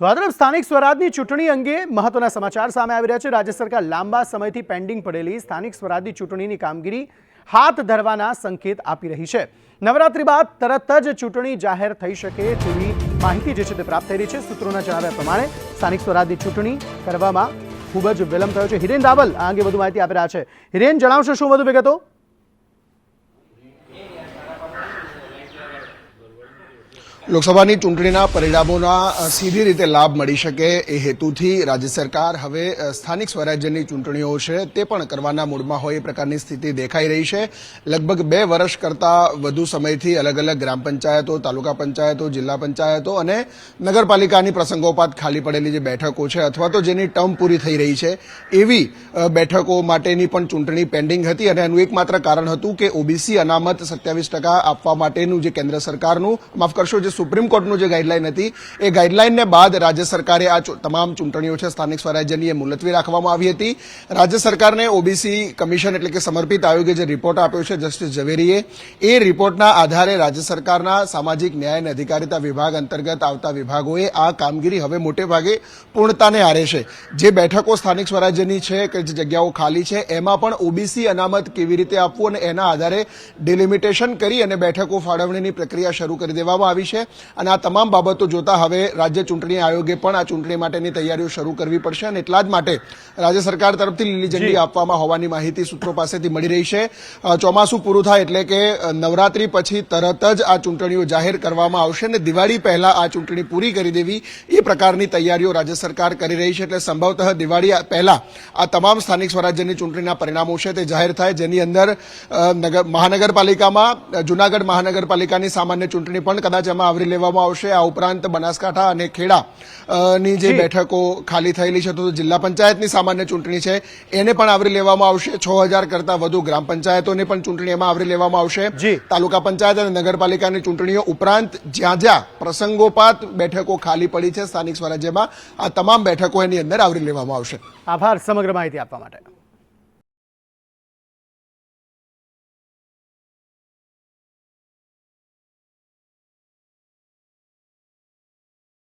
તો સ્થાનિક સ્વરાજની ચૂંટણી અંગે મહત્વના સમાચાર સામે આવી રહ્યા છે. રાજ્ય સરકાર લાંબા સમયથી પેન્ડિંગ પડેલી સ્થાનિક સ્વરાજની ચૂંટણીની કામગીરી હાથ ધરવાના સંકેત આપી રહી છે. નવરાત્રી બાદ તરત જ ચૂંટણી જાહેર થઈ શકે તેવી માહિતી જે છે તે પ્રાપ્ત થઈ રહી છે. સૂત્રોના જણાવ્યા પ્રમાણે સ્થાનિક સ્વરાજની ચૂંટણી કરવામાં ખૂબ જ વિલંબ થયો છે. હિરેન રાવલ આ અંગે વધુ માહિતી આપી રહ્યા છે. હિરેન, જણાવશો શું વધુ વિગતો? લોકસભાની ચૂંટણીના પરિણામોના સીધી રીતે લાભ મળી શકે એ હેતુથી રાજ્ય સરકાર હવે સ્થાનિક સ્વરાજ્યની ચૂંટણીઓ છે તે પણ કરવાના મૂડમાં હોય એ પ્રકારની સ્થિતિ દેખાઈ રહી છે. લગભગ બે વર્ષ કરતાં વધુ સમયથી અલગ અલગ ગ્રામ પંચાયતો, તાલુકા પંચાયતો, જિલ્લા પંચાયતો અને નગરપાલિકાની પ્રસંગોપાત ખાલી પડેલી જે બેઠકો છે અથવા તો જેની ટર્મ પૂરી થઈ રહી છે, એવી બેઠકો માટેની પણ ચૂંટણી પેન્ડિંગ હતી અને એનું એકમાત્ર કારણ હતું કે ઓબીસી અનામત સત્યાવીસ ટકા આપવા માટેનું જે કેન્દ્ર સરકારનું, માફ કરશો, જે સુપ્રીમ કોર્ટનું જે ગાઈડલાઈન હતી, એ ગાઈડલાઈનને બાદ રાજ્ય સરકારે આ તમામ ચૂંટણીઓ છે, સ્થાનિક સ્વરાજ્યની એ મુલતવી રાખવામાં આવી હતી. રાજ્ય સરકારને ઓબીસી કમિશન એટલે કે સમર્પિત આયોગે જે રિપોર્ટ આપ્યો છે, જસ્ટિસ ઝવેરીએ, એ રિપોર્ટના આધારે રાજ્ય સરકારના સામાજિક ન્યાય અને અધિકારીતા વિભાગ અંતર્ગત આવતા વિભાગોએ આ કામગીરી હવે મોટે ભાગે પૂર્ણતાને આરે છે. જે બેઠકો સ્થાનિક સ્વરાજ્યની છે કે જે જગ્યાઓ ખાલી છે, એમાં પણ ઓબીસી અનામત કેવી રીતે આપવું અને એના આધારે ડિલિમિટેશન કરી અને બેઠકો ફાળવણીની પ્રક્રિયા શરૂ કરી દેવામાં આવી છે. અને આ તમામ બાબતો જોતા હવે રાજ્ય ચૂંટણી આયોગે પણ આ ચૂંટણી માટેની તૈયારીઓ શરૂ કરવી પડશે અને એટલા જ માટે રાજ્ય સરકાર તરફથી લીલી ઝંડી આપવામાં હોવાની માહિતી સૂત્રો પાસેથી મળી રહી છે. ચોમાસું પૂરું થાય એટલે કે નવરાત્રી પછી તરત જ આ ચૂંટણીઓ જાહેર કરવામાં આવશે અને દિવાળી પહેલા આ ચૂંટણી પૂરી કરી દેવી એ પ્રકારની તૈયારીઓ રાજ્ય સરકાર કરી રહી છે એટલે સંભવતઃ દિવાળી પહેલા આ તમામ સ્થાનિક સ્વરાજ્યની ચૂંટણીના પરિણામો છે તે જાહેર થાય. જેની અંદર નગર મહાનગરપાલિકામાં જુનાગઢ મહાનગરપાલિકાની સામાન્ય ચૂંટણી પણ કદાચ એમાં આવરી લેવામાં આવશે. આ ઉપરાંત બનાસકાંઠા અને ખેડા ની જે બેઠકો ખાલી થયેલી છે તો જિલ્લા પંચાયતની સામાન્ય ચૂંટણી છે એને પણ આવરી લેવામાં આવશે. છ હજાર કરતાં વધુ ગ્રામ પંચાયતોને પણ ચૂંટણી એમાં આવરી લેવામાં આવશે. તાલુકા પંચાયત અને નગરપાલિકાની ચૂંટણીઓ ઉપરાંત જ્યાં જ્યાં પ્રસંગોપાત બેઠકો ખાલી પડી છે સ્થાનિક સ્વરાજ્યમાં આ તમામ બેઠકો એની અંદર આવરી લેવામાં આવશે. આભાર સમગ્ર માહિતી આપવા માટે.